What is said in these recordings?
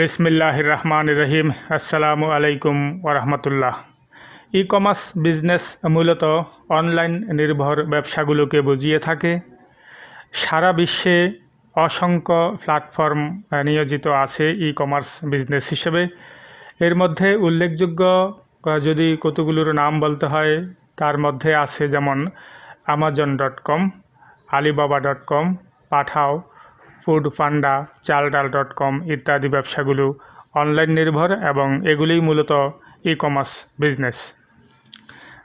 বিসমিল্লাহ রহমান রহিম আসসালামু আলাইকুম ওরহমতুল্লাহ। ই কমার্স বিজনেস মূলত অনলাইন নির্ভর ব্যবসাগুলোকে বুঝিয়ে থাকে। সারা বিশ্বে অসংখ্য প্ল্যাটফর্ম নিয়োজিত আছে ই কমার্স বিজনেস হিসেবে। এর মধ্যে উল্লেখযোগ্য, যদি কতগুলোর নাম বলতে হয়, তার মধ্যে আছে যেমন Amazon dot com Alibaba dot com Pathao foodpanda Chaldal dot কম ইত্যাদি ব্যবসাগুলো অনলাইন নির্ভর এবং এগুলিই মূলত ই কমার্স বিজনেস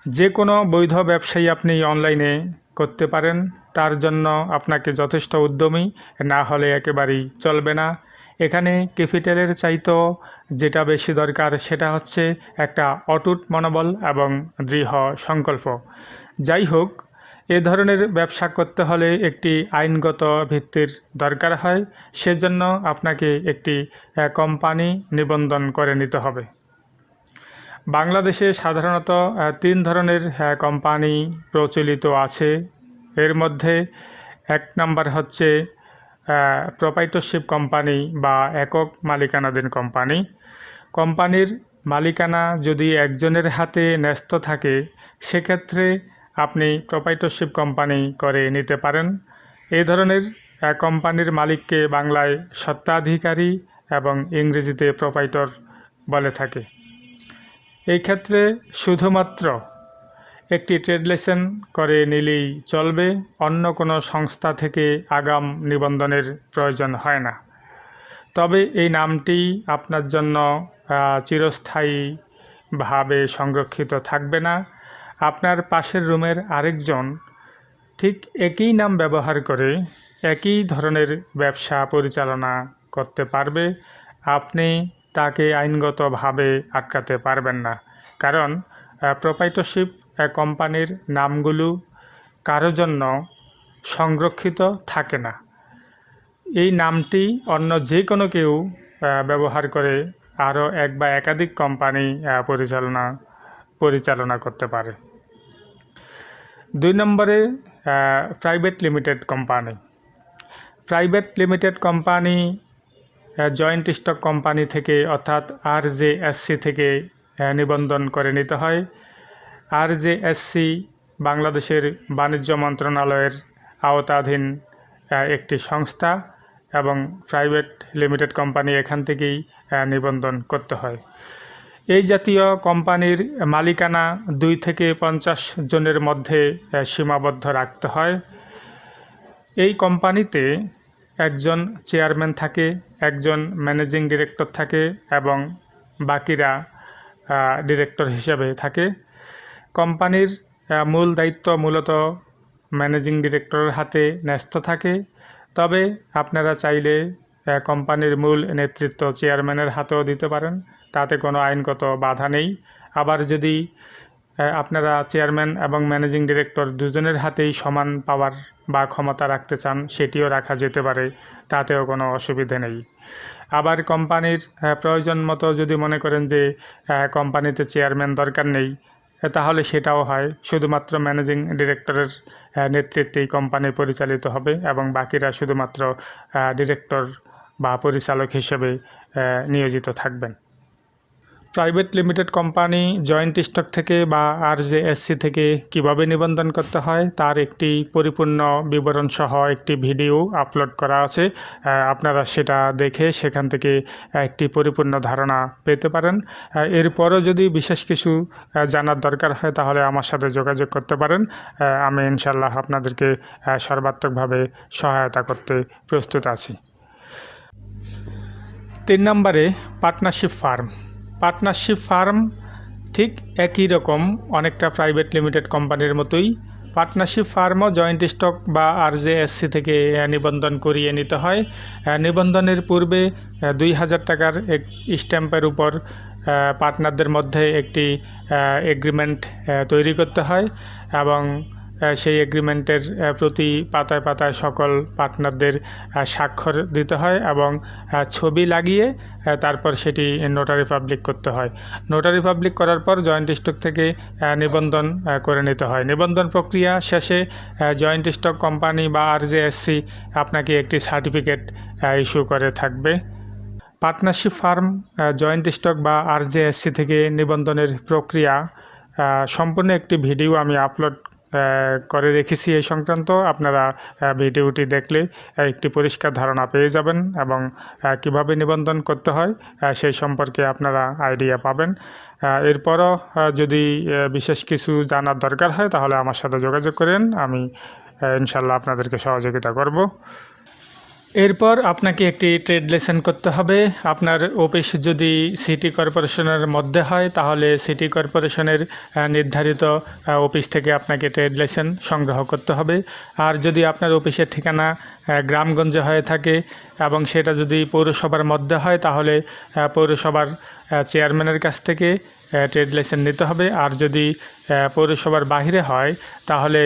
যে কোনো বৈধ ব্যবসায়ী আপনি অনলাইনে করতে পারেন, তার জন্য আপনাকে যথেষ্ট উদ্যমী, না হলে একেবারেই চলবে না। এখানে ক্যাপিটালের চাইতেও যেটা বেশি দরকার, সেটা হচ্ছে একটা অটুট মনোবল এবং দৃঢ় সংকল্প। যাই হোক এ ধরনের ব্যবসা করতে হলে একটি আইনগত ভিত্তির দরকার হয়, সেজন্য আপনাকে একটি কোম্পানি নিবন্ধন করে নিতে হবে। বাংলাদেশে সাধারণত তিন ধরনের কোম্পানি প্রচলিত আছে। এর মধ্যে এক নাম্বার হচ্ছে প্রোপাইটরশিপ কোম্পানি বা একক মালিকানাধীন কোম্পানি। কোম্পানির মালিকানা যদি একজনের হাতে ন্যস্ত থাকে, সেক্ষেত্রে আপনি প্রোপাইটরশিপ কোম্পানি করে নিতে পারেন। এই ধরনের আহ, কোম্পানির মালিককে বাংলায় সত্ত্বাধিকারী এবং ইংরেজিতে প্রোপাইটর বলে থাকে। এই ক্ষেত্রে শুধুমাত্র একটি ট্রেড লেসেন করে নিলেই চলবে অন্য কোনো সংস্থা থেকে আগাম নিবন্ধনের প্রয়োজন হয় না। তবে এই নামটি আপনার জন্য চিরস্থায়ীভাবে সংরক্ষিত থাকবে না। আপনার পাশের রুমের আরেকজন ঠিক একই নাম ব্যবহার করে একই ধরনের ব্যবসা পরিচালনা করতে পারবে, আপনি তাকে আইনগতভাবে আটকাতে পারবেন না। কারণ প্রোপাইটরশিপ কোম্পানির নামগুলো কারও জন্য সংরক্ষিত থাকে না। এই নামটি অন্য যে কোনো কেউ ব্যবহার করে আরও এক বা একাধিক কোম্পানি পরিচালনা পরিচালনা করতে পারে। দুই নম্বরে private limited company private limited company joint stock company থেকে, অর্থাৎ আর জে থেকে নিবন্ধন করে নিতে হয়। আর জে এসসি বাংলাদেশের বাণিজ্য মন্ত্রণালয়ের আওতাধীন একটি সংস্থা এবং প্রাইভেট লিমিটেড কোম্পানি এখান থেকেই নিবন্ধন করতে হয়। এই জাতীয় কোম্পানির মালিকানা দুই থেকে পঞ্চাশ জনের মধ্যে সীমাবদ্ধ রাখতে হয়। এই কোম্পানিতে একজন চেয়ারম্যান থাকে, একজন ম্যানেজিং ডিরেক্টর থাকে এবং বাকিরা ডিরেক্টর হিসেবে থাকে। কোম্পানির মূল দায়িত্ব মূলত ম্যানেজিং ডিরেক্টরের হাতে ন্যস্ত থাকে। তবে আপনারা চাইলে কোম্পানির মূল নেতৃত্ব চেয়ারম্যানের হাতেও দিতে পারেন, তাতে কোনো আইনগত বাধা নেই। আবার যদি আপনারা চেয়ারম্যান এবং ম্যানেজিং ডিরেক্টর দুজনের হাতেই সমান পাওয়ার বা ক্ষমতা রাখতে চান, সেটিও রাখা যেতে পারে, তাতেও কোনো অসুবিধে নেই। আবার কোম্পানির প্রয়োজন মতো যদি মনে করেন যে কোম্পানিতে চেয়ারম্যান দরকার নেই তাহলে সেটাও হয়। শুধুমাত্র ম্যানেজিং ডিরেক্টরের নেতৃত্বেই কোম্পানি পরিচালিত হবে এবং বাকিরা শুধুমাত্র ডিরেক্টর বা পরিচালক হিসেবে নিয়োজিত থাকবেন। Private limited company joint stock থেকে বা আর জে এসসি থেকে কীভাবে নিবন্ধন করতে হয়, তার একটি পরিপূর্ণ বিবরণ সহ একটি ভিডিও আপলোড করা আছে। আপনারা সেটা দেখে সেখান থেকে একটি পরিপূর্ণ ধারণা পেতে পারেন। এরপরও যদি বিশেষ কিছু জানার দরকার হয়, তাহলে আমার সাথে যোগাযোগ করতে পারেন। আমি ইনশাল্লাহ আপনাদেরকে সর্বাত্মকভাবে সহায়তা করতে প্রস্তুত আছি। তিন নম্বরে পার্টনারশিপ ফার্ম। পার্টনারশিপ ফার্ম ঠিক একই রকম, অনেকটা প্রাইভেট লিমিটেড কোম্পানির মতোই। পার্টনারশিপ ফার্মও জয়েন্ট স্টক বা আর এসসি থেকে নিবন্ধন করিয়ে নিতে হয়। নিবন্ধনের পূর্বে দুই হাজার টাকার এক স্ট্যাম্পের উপর পার্টনারদের মধ্যে একটি এগ্রিমেন্ট তৈরি করতে হয় এবং সেই এগ্রিমেন্টের প্রতি পাতায় পাতায় সকল পার্টনারদের স্বাক্ষর দিতে হয় এবং ছবি লাগিয়ে তারপর সেটি নোটারি পাবলিক করতে হয়। নোটারি পাবলিক করার পর জয়েন্ট স্টক থেকে নিবন্ধন করে নিতে হয়। নিবন্ধন প্রক্রিয়া শেষে জয়েন্ট স্টক কোম্পানি বা আর আপনাকে একটি সার্টিফিকেট ইস্যু করে থাকবে। পার্টনারশিপ ফার্ম জয়েন্ট স্টক বা আরজেএসসি থেকে নিবন্ধনের প্রক্রিয়া সম্পূর্ণ একটি ভিডিও আমি আপলোড করে রেখেছি এই সংক্রান্ত। আপনারা ভিডিওটি দেখলে একটি পরিষ্কার ধারণা পেয়ে যাবেন এবং কীভাবে নিবন্ধন করতে হয় সেই সম্পর্কে আপনারা আইডিয়া পাবেন। এরপরও যদি বিশেষ কিছু জানার দরকার হয়, তাহলে আমার সাথে যোগাযোগ করেন। আমি ইনশাল্লাহ আপনাদেরকে সহযোগিতা করব। এরপর আপনাকে একটি ট্রেড লেসন করতে হবে। আপনার অফিস যদি সিটি কর্পোরেশনের মধ্যে হয়, তাহলে সিটি কর্পোরেশনের নির্ধারিত অফিস থেকে আপনাকে ট্রেড লেসন সংগ্রহ করতে হবে। আর যদি আপনার অফিসের ঠিকানা গ্রামগঞ্জে হয়ে থাকে এবং সেটা যদি পৌরসভার মধ্যে হয়, তাহলে পৌরসভার চেয়ারম্যানের কাছ থেকে ট্রেড লাইসেন্স নিতে হবে। আর যদি পৌরসভার বাহিরে হয়, তাহলে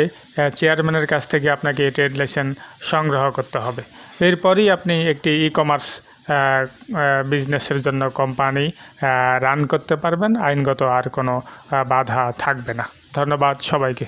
চেয়ারম্যানের কাছ থেকে আপনাকে ট্রেড লাইসেন্স সংগ্রহ করতে হবে। এরপরই আপনি একটি ই কমার্স বিজনেসের জন্য কোম্পানি রান করতে পারবেন। আইনগত আর কোনো বাধা থাকবে না। ধন্যবাদ সবাইকে।